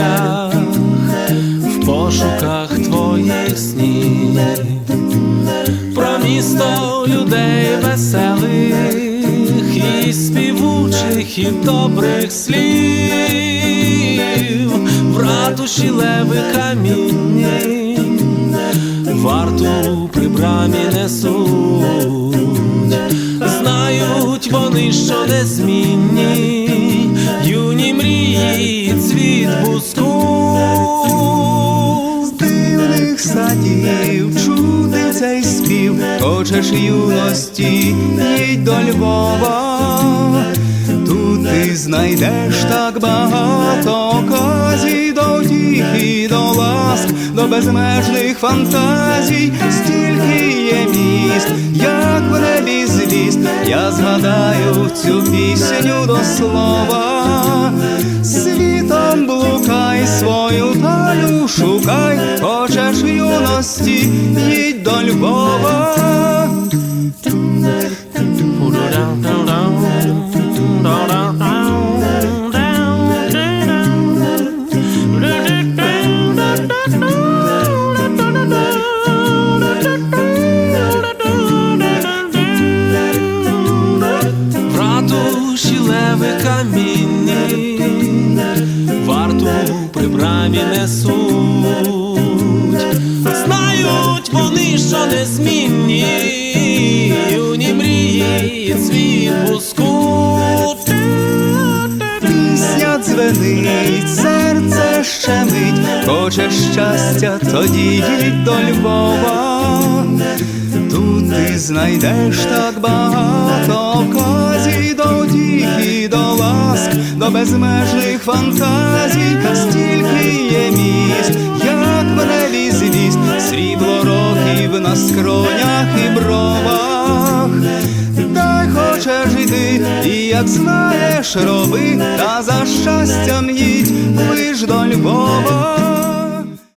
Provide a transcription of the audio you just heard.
шлях в пошуках твоїх снів, про місто людей веселих, і співучих, і добрих слів, в ратуші леви камінні, варту при брамі несуть, знають вони, що незмінні мрії, цвіт буску. Дивних садів чути цей спів, хочеш юності, їдь до Львова. Тут ти знайдеш так багато оказій до втіхи, до ласк, до безмежних фантазій, стільки є міст, звіст, я згадаю цю пісню до слова. Світом блукай свою талю шукай, хочеш юності, їдь до Львова. При брамі несуть, знають вони, що незмінні, юні мрії, цвіт бускуть. Пісня дзвенить, серце щемить, хочеш щастя, тоді їдь до Львова. Тут ти знайдеш так багато безмежних фантазій, стільки є місць, як в небі звіст, срібло років на скронях і бровах. Дай хоче жити, і як знаєш, роби, та за щастям їдь лиш до Львова.